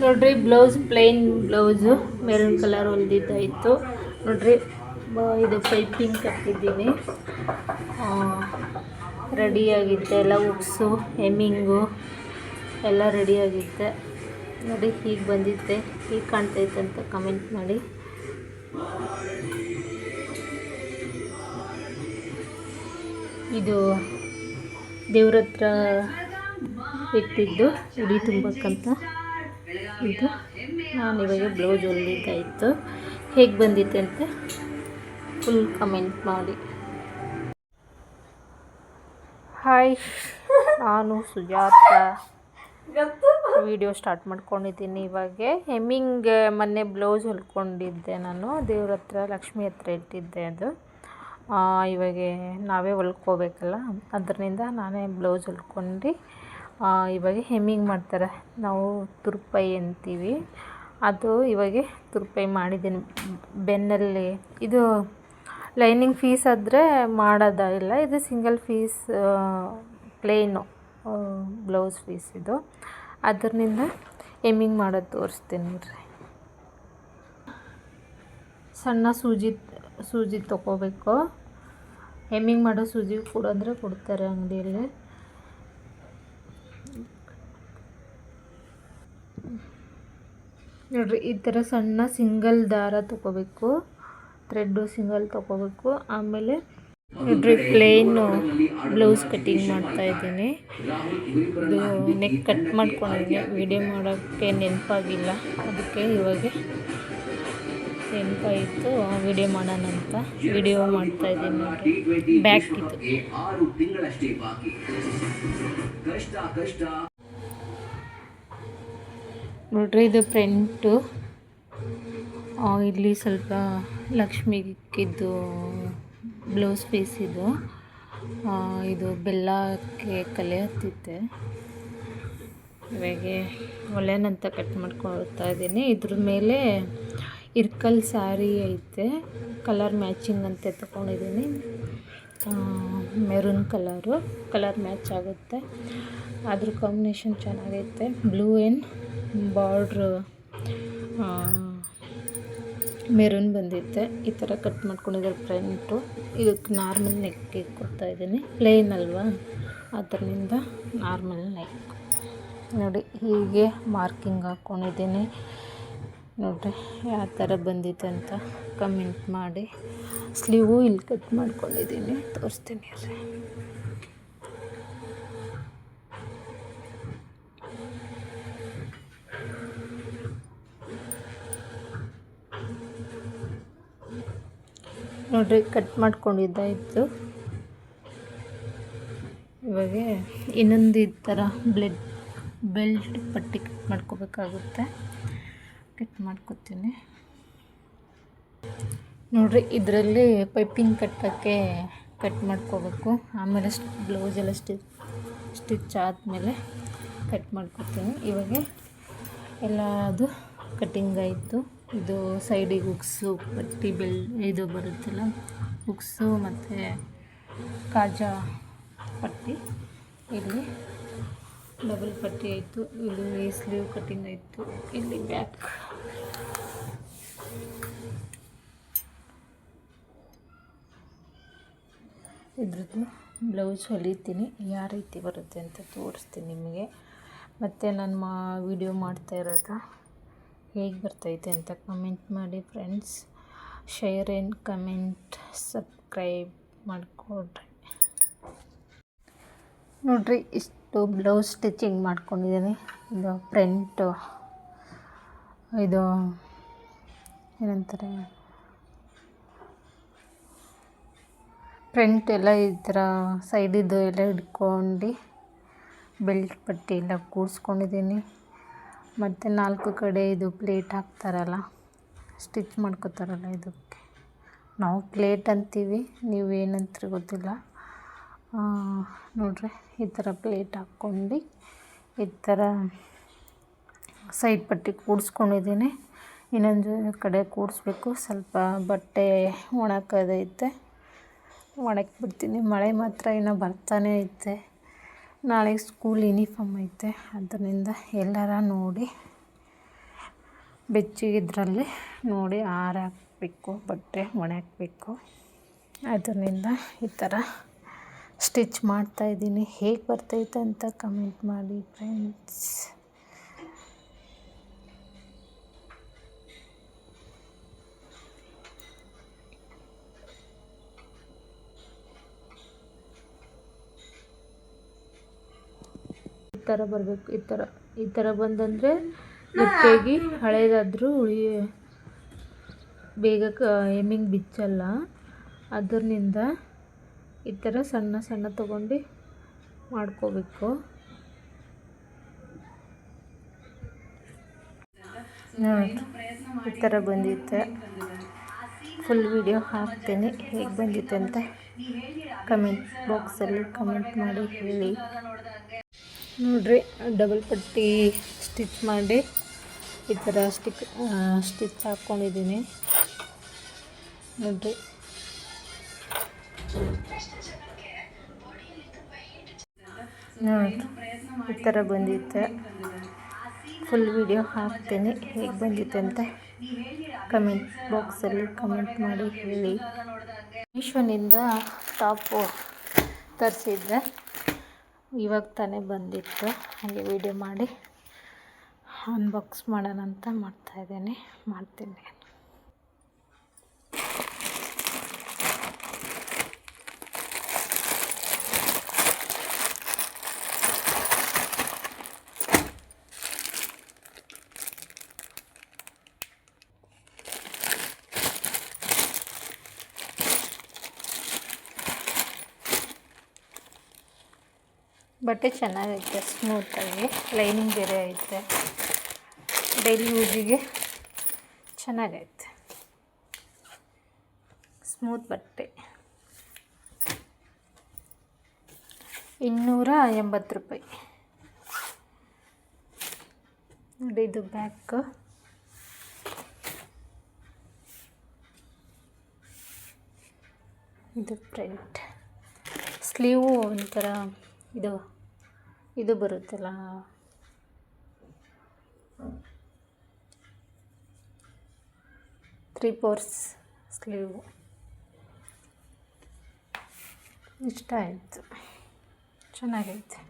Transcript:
ನೋಡ್ರಿ, blouse plain blouse maroon colour ಹೊಲಿದಿದ್ದಾಯಿತು ನೋಡ್ರಿ ಇದು ಪೈಪಿಂಗ್ ಕಟ್ಟಿದ್ದೀನಿ. ರೆಡಿಯಾಗಿತ್ತೆ ಎಲ್ಲ ಉಕ್ಸು ಹೆಮ್ಮಿಂಗು ಎಲ್ಲ ರೆಡಿಯಾಗಿತ್ತೆ ನೋಡಿ, ಹೀಗೆ ಬಂದಿತ್ತೆ. ಹೀಗೆ ಕಾಣ್ತೈತೆ ಅಂತ ಕಮೆಂಟ್ ಮಾಡಿ. ಇದು ದೇವ್ರ ಹತ್ರ ಇಟ್ಟಿದ್ದು, ಉಡಿ ತುಂಬಕ್ಕಂತ. ಇದು ನಾನು ಇವಾಗ ಬ್ಲೌಸ್ ಹೊಲಿದ್ದಾಯಿತು ಹೇಗೆ ಬಂದಿತ್ತು ಅಂತ ಫುಲ್ ಕಮೆಂಟ್ ಮಾಡಿ. ಹಾಯ್ ನಾನು ಸುಜಾತ. ವಿಡಿಯೋ ಸ್ಟಾರ್ಟ್ ಮಾಡ್ಕೊಂಡಿದ್ದೀನಿ ಇವಾಗ. ಹೆಮ್ಮಿಂಗ್ ಮೊನ್ನೆ ಬ್ಲೌಸ್ ಹೊಲ್ಕೊಂಡಿದ್ದೆ ನಾನು. ದೇವ್ರ ಹತ್ರ, ಲಕ್ಷ್ಮಿ ಹತ್ರ ಇಟ್ಟಿದ್ದೆ ಅದು. ಇವಾಗ ನಾವೇ ಹೊಲ್ಕೋಬೇಕಲ್ಲ. ಅದರಿಂದ ನಾನೇ ಬ್ಲೌಸ್ ಹೊಲ್ಕೊಂಡು ಇವಾಗ ಹೆಮ್ಮಿಂಗ್ ಮಾಡ್ತಾರೆ. ನಾವು ತುರ್ಪೈ ಅಂತೀವಿ. ಅದು ಇವಾಗ ತುರ್ಪೈ ಮಾಡಿದ್ದೀನಿ. ಬೆನ್ನಲ್ಲಿ ಇದು ಲೈನಿಂಗ್ ಫೀಸ್ ಆದರೆ ಮಾಡೋದಿಲ್ಲ ಇದು single piece plain blouse piece ಇದು. ಅದರಿಂದ ಹೆಮ್ಮಿಂಗ್ ಮಾಡೋದು ತೋರಿಸ್ತೀನಿ ನೋಡ್ರಿ. ಸಣ್ಣ ಸೂಜಿ ಸೂಜಿ ತೊಗೋಬೇಕು. ಹೆಮ್ಮಿಂಗ್ ಮಾಡೋ ಸೂಜಿ ಕೊಡಂದ್ರೆ ಕೊಡ್ತಾರೆ ಅಂಗಡಿಯಲ್ಲಿ. ನೋಡ್ರಿ, ಈ ಥರ ಸಣ್ಣ ಸಿಂಗಲ್ ದಾರ ತೊಗೋಬೇಕು. ಥ್ರೆಡ್ಡು ಸಿಂಗಲ್ ತೊಗೋಬೇಕು. ಆಮೇಲೆ ನೋಡ್ರಿ ಪ್ಲೇನು ಬ್ಲೌಸ್ ಕಟ್ಟಿಂಗ್ ಮಾಡ್ತಾ ಇದ್ದೀನಿ. ಇದು ನೆಕ್ ಕಟ್ ಮಾಡ್ಕೊಂಡಿದ್ದೀನಿ. ವಿಡಿಯೋ ಮಾಡೋಕ್ಕೆ ನೆನಪಾಗಿಲ್ಲ. ಅದಕ್ಕೆ ಇವಾಗ ನೆನಪಾಯಿತು. ವಿಡಿಯೋ ಮಾಡೋಣ ಅಂತ. ವಿಡಿಯೋ ಮಾಡ್ತಾ ಇದ್ದೀನಿ ನೋಡ್ರಿ. ಬ್ಯಾಕ್ ಇದು. ನೋಡ್ರಿ ಇದು ಫ್ರೆಂಟು. ಇಲ್ಲಿ ಸ್ವಲ್ಪ ಲಕ್ಷ್ಮಿಗಿದ್ದು ಬ್ಲೌಸ್ ಪೀಸ್ ಇದು. ಇದು ಬೆಲ್ಲಕ್ಕೆ ಕಲೆ ಹತ್ತಿತ್ತೆ. ಇವಾಗೆ ಒಲೆನಂತ ಕಟ್ ಮಾಡ್ಕೊಳ್ತಾ ಇದ್ದೀನಿ. ಇದ್ರ ಮೇಲೆ ಇರ್ಕಲ್ ಸ್ಯಾರಿ ಐತೆ. ಕಲರ್ ಮ್ಯಾಚಿಂಗ್ ಅಂತ ತಗೊಂಡಿದ್ದೀನಿ. ಮೆರೂನ್ ಕಲರು ಕಲರ್ ಮ್ಯಾಚ್ ಆಗುತ್ತೆ. ಅದ್ರ ಕಾಂಬಿನೇಷನ್ ಚೆನ್ನಾಗೈತೆ. ಬ್ಲೂ ಏನು ಬಾರ್ಡ್ರು ಮೆರೂನ್ ಬಂದಿತ್ತೆ. ಈ ಥರ ಕಟ್ ಮಾಡ್ಕೊಂಡಿದ್ದಾರೆ ಫ್ರಂಟು ಇದಕ್ಕೆ ನಾರ್ಮಲ್ ನೆಕ್ಗೆ ಕೊಡ್ತಾ ಇದ್ದೀನಿ. ಪ್ಲೇನ್ ಅಲ್ವಾ? ಅದರಿಂದ ನಾರ್ಮಲ್ ನೆಕ್ ನೋಡಿ, ಹೀಗೆ ಮಾರ್ಕಿಂಗ್ ಹಾಕ್ಕೊಂಡಿದ್ದೀನಿ ನೋಡಿರಿ ಯಾವ ಥರ ಬಂದಿತ್ತು ಅಂತ ಕಮೆಂಟ್ ಮಾಡಿ. ಸ್ಲೀವು ಇಲ್ಲಿ ಕಟ್ ಮಾಡ್ಕೊಂಡಿದ್ದೀನಿ, ತೋರಿಸ್ತೀನಿ ರೀ ನೋಡ್ರಿ ಕಟ್ ಮಾಡ್ಕೊಂಡಿದ್ದಾಯಿತು ಇವಾಗ ಇನ್ನೊಂದು ಈ ಥರ ಬ್ಲೆಡ್ ಬೆಲ್ಟ್ ಪಟ್ಟಿ ಕಟ್ ಮಾಡ್ಕೋಬೇಕಾಗುತ್ತೆ. ಕಟ್ ಮಾಡ್ಕೊತೀನಿ. ನೋಡ್ರಿ, ಇದರಲ್ಲಿ ಪೈಪಿಂಗ್ ಕಟ್ಟೋಕ್ಕೆ ಕಟ್ ಮಾಡ್ಕೋಬೇಕು. ಆಮೇಲೆ ಬ್ಲೌಸ್ ಎಲ್ಲ ಸ್ಟಿಚ್ ಸ್ಟಿಚ್ ಆದಮೇಲೆ ಕಟ್ ಮಾಡ್ಕೊತೀನಿ. ಇವಾಗ ಎಲ್ಲ ಅದು ಕಟ್ಟಿಂಗ್ ಆಯಿತು. ಇದು ಸೈಡಿಗೆ ಉಕ್ಸು ಪಟ್ಟಿ ಬೆಲ್, ಇದು ಬರುತ್ತಲ್ಲ ಉಕ್ಸು ಮತ್ತು ಕಾಜಾ ಪಟ್ಟಿ. ಇಲ್ಲಿ ಡಬಲ್ ಪಟ್ಟಿ ಆಯಿತು. ಇಲ್ಲಿ ಸ್ಲೀವ್ ಕಟ್ಟಿಂಗ್ ಆಯಿತು. ಇಲ್ಲಿ ಬ್ಯಾಕ್ ಇದ್ರದ್ದು ಬ್ಲೌಸ್ ಹೊಲಿತೀನಿ, ಯಾವ ರೀತಿ ಬರುತ್ತೆ ಅಂತ ತೋರಿಸ್ತೀನಿ ನಿಮಗೆ. ಮತ್ತು ನಾನು ಮಾ ವಿಡಿಯೋ ಮಾಡ್ತಾ ಇರೋದು ಹೇಗೆ ಬರ್ತೈತೆ ಅಂತ ಕಮೆಂಟ್ ಮಾಡಿ friends share and comment subscribe ಮಾಡಿಕೊಡ್ರಿ ನೋಡ್ರಿ, ಇಷ್ಟು ಬ್ಲೌಸ್ ಸ್ಟಿಚಿಂಗ್ ಮಾಡ್ಕೊಂಡಿದ್ದೀನಿ. ಇದು ಪ್ರಿಂಟು ಇದು ಏನಂತಾರೆ? ಫ್ರಂಟ್ ಎಲ್ಲ ಈ ಥರ ಸೈಡಿದ್ದು ಎಲ್ಲ ಹಿಡ್ಕೊಂಡು ಬೆಲ್ಟ್ ಪಟ್ಟಿ ಎಲ್ಲ ಕೂಡಿಸ್ಕೊಂಡಿದ್ದೀನಿ. ಮತ್ತು ನಾಲ್ಕು ಕಡೆ ಇದು ಪ್ಲೇಟ್ ಹಾಕ್ತಾರಲ್ಲ ಸ್ಟಿಚ್ ಮಾಡ್ಕೋತಾರಲ್ಲ ಇದಕ್ಕೆ. ನಾವು ಪ್ಲೇಟ್ ಅಂತೀವಿ, ನೀವು ಏನಂತೀರಿ ಗೊತ್ತಿಲ್ಲ. ನೋಡ್ರಿ, ಈ ಥರ ಪ್ಲೇಟ್ ಹಾಕ್ಕೊಂಡು ಈ ಥರ ಸೈಡ್ ಪಟ್ಟಿ ಕೂಡಿಸ್ಕೊಂಡಿದ್ದೀನಿ. ಇನ್ನೊಂದು ಕಡೆ ಕೂಡಿಸ್ಬೇಕು, ಸ್ವಲ್ಪ ಬಟ್ಟೆ ಒಣಕೋದೈತೆ ಒಣಕ್ಕೆ ಬಿಡ್ತೀನಿ. ಮಳೆ ಮಾತ್ರ ಇನ್ನೂ ಬರ್ತಾನೆ ಐತೆ. ನಾಳೆ ಸ್ಕೂಲ್ ಯೂನಿಫಾರ್ಮ್ ಐತೆ. ಅದರಿಂದ ಎಲ್ಲರ ನೋಡಿ ಬೆಚ್ಚಗಿದ್ರಲ್ಲಿ ನೋಡಿ ಆರ ಹಾಕಬೇಕು ಬಟ್ಟೆ ಒಣ ಹಾಕಬೇಕು ಅದರಿಂದ ಈ ಥರ ಸ್ಟಿಚ್ ಮಾಡ್ತಾಯಿದ್ದೀನಿ ಹೇಗೆ ಬರ್ತೈತೆ ಅಂತ ಕಮೆಂಟ್ ಮಾಡಿ ಫ್ರೆಂಡ್ಸ್ ಈ ಥರ ಬರಬೇಕು ಈ ಥರ ಈ ಥರ ಬಂದಂದರೆ ಗಟ್ಟಿಯಾಗಿ ಹಳೇದಾದರೂ ಉಳಿ ಬೇಗ ಕ ಎಮ್ಮಿಂಗ್ ಬಿಚ್ಚಲ್ಲ. ಅದರಿಂದ ಈ ಥರ ಸಣ್ಣ ಸಣ್ಣ ತಗೊಂಡು ಮಾಡ್ಕೋಬೇಕು. ಈ ಥರ ಬಂದಿತ್ತು. ಫುಲ್ ವಿಡಿಯೋ ಹಾಕ್ತೀನಿ ಹೇಗೆ ಬಂದಿತ್ತು ಅಂತ ಕಮೆಂಟ್ ಬಾಕ್ಸಲ್ಲಿ ಕಮೆಂಟ್ ಮಾಡಿ ಹೇಳಿ. ನೋಡ್ರಿ ಡಬಲ್ ಪಟ್ಟಿ ಸ್ಟಿಚ್ ಮಾಡಿ ಈ ಥರ ಸ್ಟಿಕ್ ಸ್ಟಿಚ್ ಹಾಕ್ಕೊಂಡಿದ್ದೀನಿ ನೋಡ್ರಿ. ನೋಡಿ ಈ ಥರ ಬಂದಿತ್ತು. ಫುಲ್ ವಿಡಿಯೋ ಹಾಕ್ತೀನಿ. ಹೇಗೆ ಬಂದಿತ್ತು ಅಂತ ಕಮೆಂಟ್ ಬಾಕ್ಸಲ್ಲಿ ಕಮೆಂಟ್ ಮಾಡಿ ಹೇಳಿ. ಮೀಶೋನಿಂದ ಟಾಪು ತರಿಸಿದ್ದೆ ಇವಾಗ ತಾನೇ ಬಂದಿತ್ತು. ಹಾಗೆ ವಿಡಿಯೋ ಮಾಡಿ ಅನ್ಬಾಕ್ಸ್ ಮಾಡೋಣ ಅಂತ ಮಾಡ್ತಾಯಿದ್ದೀನಿ ಮಾಡ್ತೀನಿ. ಬಟ್ಟೆ ಚೆನ್ನಾಗೈತೆ ಸ್ಮೂತಾಗಿ ಲೈನಿಂಗ್ ಬೇರೆ ಐತೆ. ಡೈಲಿ ಯೂಸಿಗೆ ಚೆನ್ನಾಗೈತೆ. ಸ್ಮೂತ್ ಬಟ್ಟೆ. ಇನ್ನೂರ ಎಂಬತ್ತು ರೂಪಾಯಿ. ನೋಡಿ, ಇದು ಬ್ಯಾಕ್ ಇದು ಫ್ರಂಟ್ ಸ್ಲೀವು ಒಂಥರ ಇದು ಇದು ಬರುತ್ತಲ್ಲ. ತ್ರೀ ಫೋರ್ಸ್ ಸ್ಲೀವ್ ಇಷ್ಟ ಆಯಿತು. ಚೆನ್ನಾಗೈತೆ.